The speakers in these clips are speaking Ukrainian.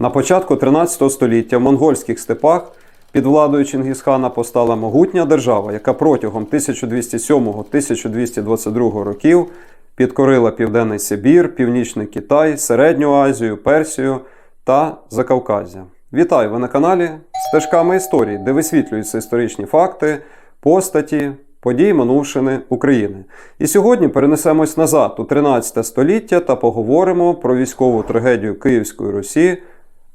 На початку 13 століття в монгольських степах під владою Чингісхана постала могутня держава, яка протягом 1207-1222 років підкорила Південний Сибір, Північний Китай, Середню Азію, Персію та Закавказя. Вітаю! Ви на каналі Стежками історії, де висвітлюються історичні факти, постаті, події минувшини України. І сьогодні перенесемось назад у 13 століття та поговоримо про військову трагедію Київської Русі,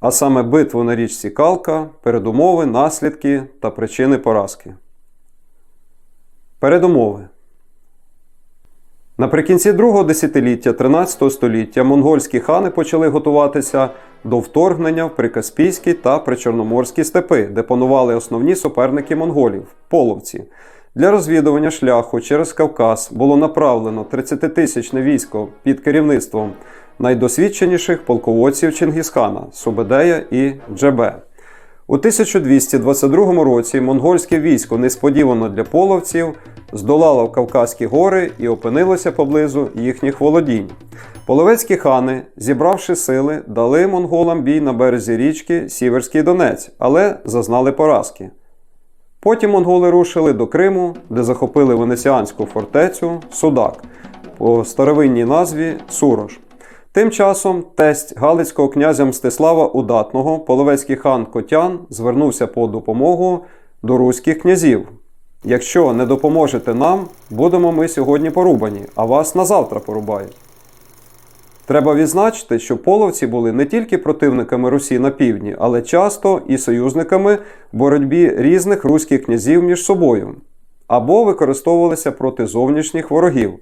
а саме битву на річці Калка, передумови, наслідки та причини поразки. Передумови. Наприкінці другого десятиліття 13 століття монгольські хани почали готуватися до вторгнення в Прикаспійські та Причорноморські степи, де панували основні суперники монголів половці. Для розвідування шляху через Кавказ було направлено 30-тисячне військо під керівництвом найдосвідченіших полководців Чингісхана Субедея і Джебе. У 1222 році монгольське військо несподівано для половців здолало Кавказькі гори і опинилося поблизу їхніх володінь. Половецькі хани, зібравши сили, дали монголам бій на березі річки Сіверський Донець, але зазнали поразки. Потім монголи рушили до Криму, де захопили венеціанську фортецю Судак по старовинній назві Сурош. Тим часом тесть Галицького князя Мстислава Удатного, половецький хан Котян, звернувся по допомогу до руських князів. Якщо не допоможете нам, будемо ми сьогодні порубані, а вас на завтра порубають. Треба відзначити, що половці були не тільки противниками Русі на півдні, але часто і союзниками в боротьбі різних руських князів між собою, або використовувалися проти зовнішніх ворогів.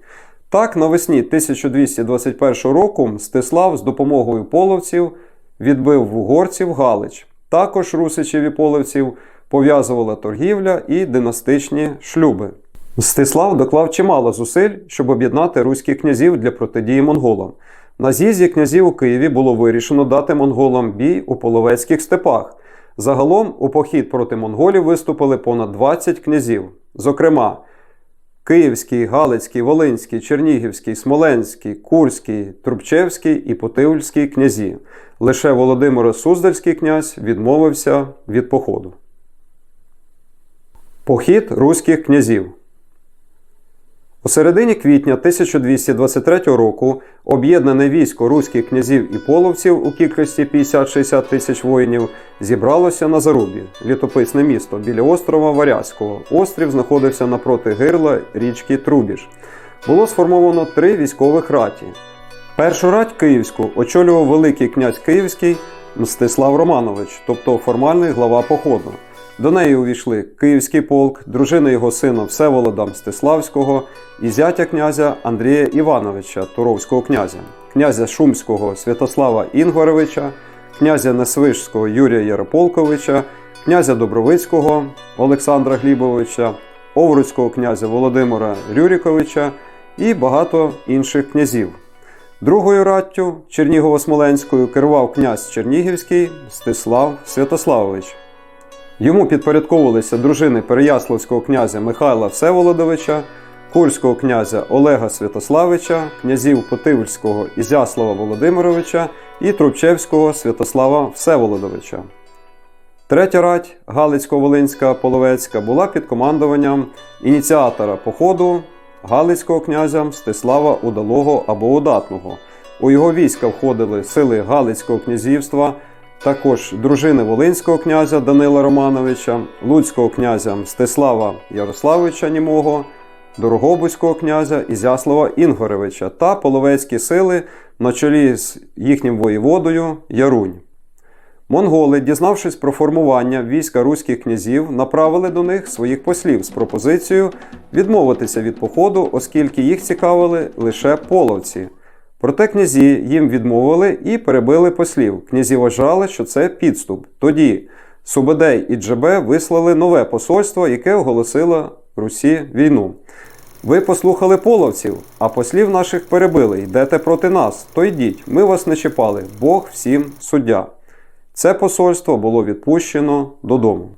Так, навесні 1221 року Мстислав з допомогою половців відбив в угорців Галич. Також русичів і половців пов'язувала торгівля і династичні шлюби. Мстислав доклав чимало зусиль, щоб об'єднати руських князів для протидії монголам. На з'їзді князів у Києві було вирішено дати монголам бій у половецьких степах. Загалом у похід проти монголів виступили понад 20 князів. Зокрема, Київський, Галицький, Волинський, Чернігівський, Смоленський, Курський, Трубчевський і Потивльський князі. Лише Володимир Суздальський князь відмовився від походу. Похід руських князів. У середині квітня 1223 року об'єднане військо руських князів і половців у кількості 50-60 тисяч воїнів зібралося на Зарубі, літописне місто біля острова Варязького. Острів знаходився напроти гирла річки Трубіж. Було сформовано три військових раті. Першу рать Київську очолював Великий князь Київський Мстислав Романович, тобто формальний глава походу. До неї увійшли Київський полк, дружина його сина Всеволода Мстиславського і зятя князя Андрія Івановича, Туровського князя, князя Шумського Святослава Інгваровича, князя Несвижського Юрія Ярополковича, князя Добровицького Олександра Глібовича, Овруцького князя Володимира Рюріковича і багато інших князів. Другою раттю Чернігово-Смоленською керував князь Чернігівський Мстислав Святославович. Йому підпорядковувалися дружини Переяславського князя Михайла Всеволодовича, Курського князя Олега Святославича, князів Потивльського Ізяслава Володимировича і Трубчевського Святослава Всеволодовича. Третя рать Галицько-Волинська Половецька була під командуванням ініціатора походу Галицького князя Мстислава Удалого або Удатного. У його війська входили сили Галицького князівства. Також дружини Волинського князя Данила Романовича, Луцького князя Мстислава Ярославовича Німого, Дорогобузького князя Ізяслава Інгоревича та половецькі сили на чолі з їхнім воєводою Ярунь. Монголи, дізнавшись про формування війська руських князів, направили до них своїх послів з пропозицією відмовитися від походу, оскільки їх цікавили лише половці. Проте князі їм відмовили і перебили послів. Князі вважали, що це підступ. Тоді Субедей і Джебе вислали нове посольство, яке оголосило Русі війну. Ви послухали половців, а послів наших перебили. Йдете проти нас, то йдіть, ми вас не чіпали, Бог всім суддя. Це посольство було відпущено додому.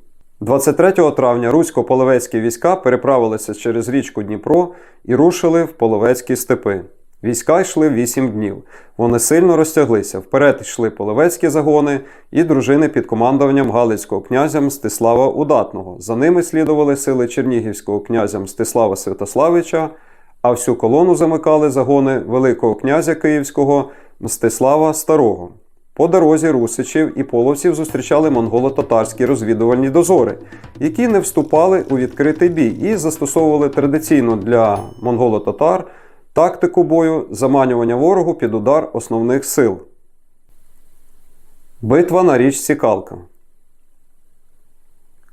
23 травня русько-половецькі війська переправилися через річку Дніпро і рушили в половецькі степи. Війська йшли 8 днів. Вони сильно розтяглися. Вперед йшли половецькі загони і дружини під командуванням Галицького князя Мстислава Удатного. За ними слідували сили Чернігівського князя Мстислава Святославича, а всю колону замикали загони Великого князя Київського Мстислава Старого. По дорозі русичів і половців зустрічали монголо-татарські розвідувальні дозори, які не вступали у відкритий бій і застосовували традиційно для монголо-татар тактику бою заманювання ворогу під удар основних сил. Битва на річці Калка.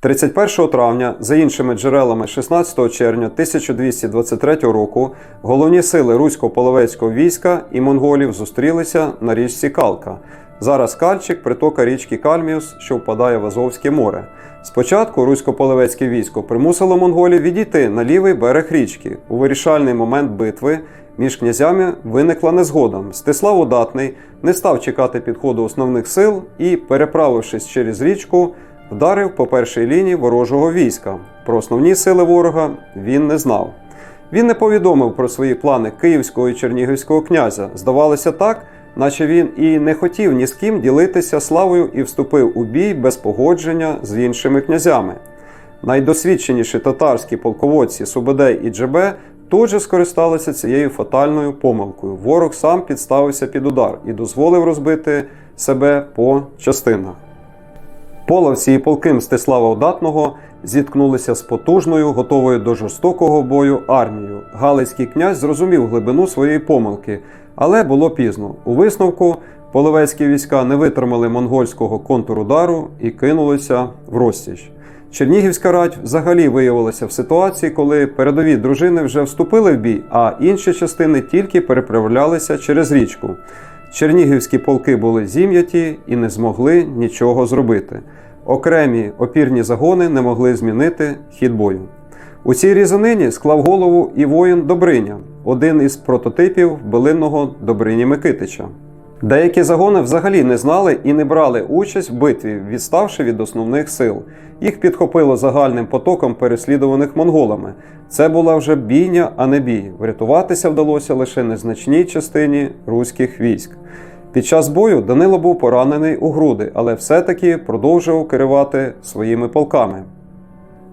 31 травня, за іншими джерелами 16 червня 1223 року, головні сили русько-половецького війська і монголів зустрілися на річці Калка. Зараз Кальчик притока річки Кальміус, що впадає в Азовське море. Спочатку русько-половецьке військо примусило монголів відійти на лівий берег річки. У вирішальний момент битви між князями виникла незгода. Мстислав Удатний не став чекати підходу основних сил і, переправившись через річку, вдарив по першій лінії ворожого війська. Про основні сили ворога він не знав. Він не повідомив про свої плани київського і чернігівського князя. Здавалося так, наче він і не хотів ні з ким ділитися славою і вступив у бій без погодження з іншими князями. Найдосвідченіші татарські полководці Субедей і Джебе тут же скористалися цією фатальною помилкою. Ворог сам підставився під удар і дозволив розбити себе по частинах. Половці і полки Мстислава Удатного зіткнулися з потужною, готовою до жорстокого бою армією. Галицький князь зрозумів глибину своєї помилки, але було пізно. У висновку половецькі війська не витримали монгольського контрудару і кинулися в розтіч. Чернігівська рать взагалі виявилася в ситуації, коли передові дружини вже вступили в бій, а інші частини тільки переправлялися через річку. Чернігівські полки були зім'яті і не змогли нічого зробити. Окремі опірні загони не могли змінити хід бою. У цій різанині склав голову і воїн Добриня, один із прототипів билинного Добрині Микитича. Деякі загони взагалі не знали і не брали участь в битві, відставши від основних сил. Їх підхопило загальним потоком переслідуваних монголами. Це була вже бійня, а не бій. Врятуватися вдалося лише незначній частині руських військ. Під час бою Данило був поранений у груди, але все-таки продовжував керувати своїми полками.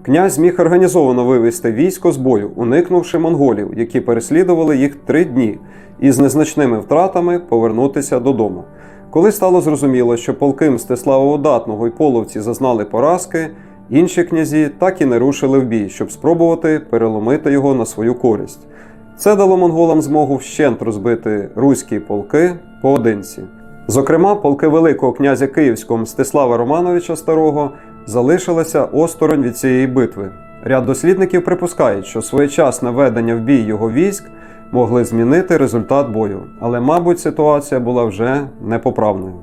Князь зміг організовано вивести військо з бою, уникнувши монголів, які переслідували їх три дні, і з незначними втратами повернутися додому. Коли стало зрозуміло, що полки Мстислава Удатного і половці зазнали поразки, інші князі так і не рушили в бій, щоб спробувати переломити його на свою користь. Це дало монголам змогу вщент розбити руські полки поодинці. Зокрема, полки Великого князя Київського Мстислава Романовича Старого залишилися осторонь від цієї битви. Ряд дослідників припускають, що своєчасне ведення в бій його військ могли змінити результат бою, але, мабуть, ситуація була вже непоправною.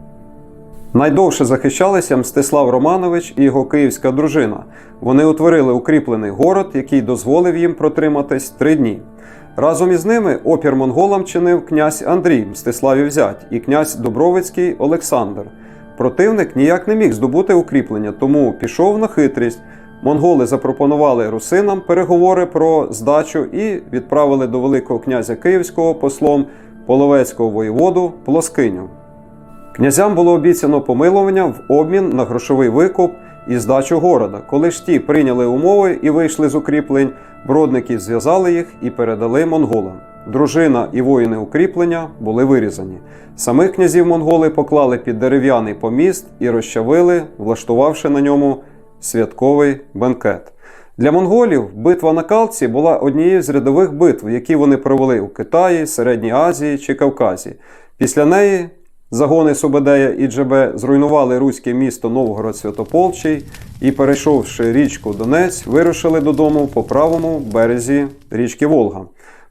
Найдовше захищалися Мстислав Романович і його київська дружина. Вони утворили укріплений город, який дозволив їм протриматись три дні. Разом із ними опір монголам чинив князь Андрій Мстиславів зять і князь Добровицький Олександр. Противник ніяк не міг здобути укріплення, тому пішов на хитрість. Монголи запропонували русинам переговори про здачу і відправили до Великого князя Київського послом половецького воєводу Плоскиню. Князям було обіцяно помилування в обмін на грошовий викуп і здачу города. Коли ж ті прийняли умови і вийшли з укріплень, бродники зв'язали їх і передали монголам. Дружина і воїни укріплення були вирізані. Самих князів монголи поклали під дерев'яний поміст і розчавили, влаштувавши на ньому святковий бенкет. Для монголів битва на Калці була однією з рядових битв, які вони провели у Китаї, Середній Азії чи Кавказі. Після неї загони Субедея і Джебе зруйнували руське місто Новгород Святополчий і, перейшовши річку Донець, вирушили додому по правому березі річки Волга.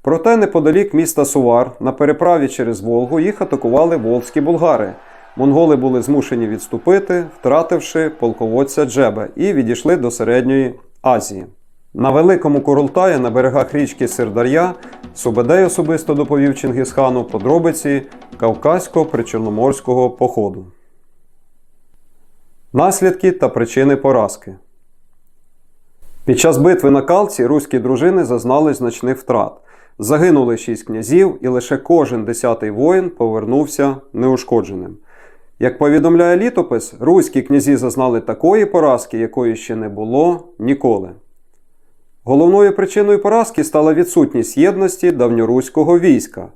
Проте неподалік міста Сувар на переправі через Волгу їх атакували волзькі булгари. Монголи були змушені відступити, втративши полководця Джебе, і відійшли до Середньої Азії. На Великому Курултаї на берегах річки Сирдар'я Субедей особисто доповів Чингісхану подробиці Кавказького причорноморського походу. Наслідки та причини поразки. Під час битви на Калці руські дружини зазнали значних втрат. Загинули шість князів, і лише кожен десятий воїн повернувся неушкодженим. Як повідомляє літопис, руські князі зазнали такої поразки, якої ще не було ніколи. Головною причиною поразки стала відсутність єдності давньоруського війська.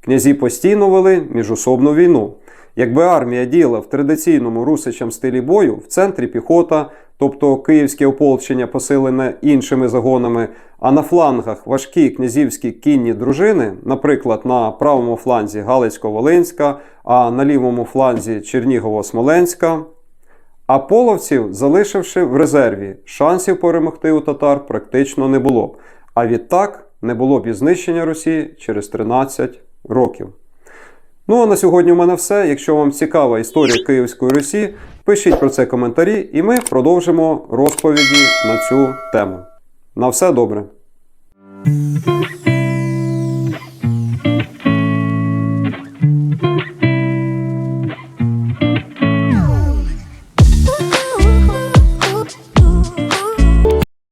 Князі постійно вели міжособну війну. Якби армія діяла в традиційному русичам стилі бою, в центрі піхота, тобто київське ополчення посилене іншими загонами, а на флангах важкі князівські кінні дружини, наприклад, на правому фланзі Галицько-Волинська, а на лівому фланзі Чернігово-Смоленська, а половців, залишивши в резерві, шансів перемогти у татар практично не було б. А відтак не було б і знищення Росії через 13 років. Ну а на сьогодні у мене все. Якщо вам цікава історія Київської Русі, пишіть про це коментарі, і ми продовжимо розповіді на цю тему. На все добре!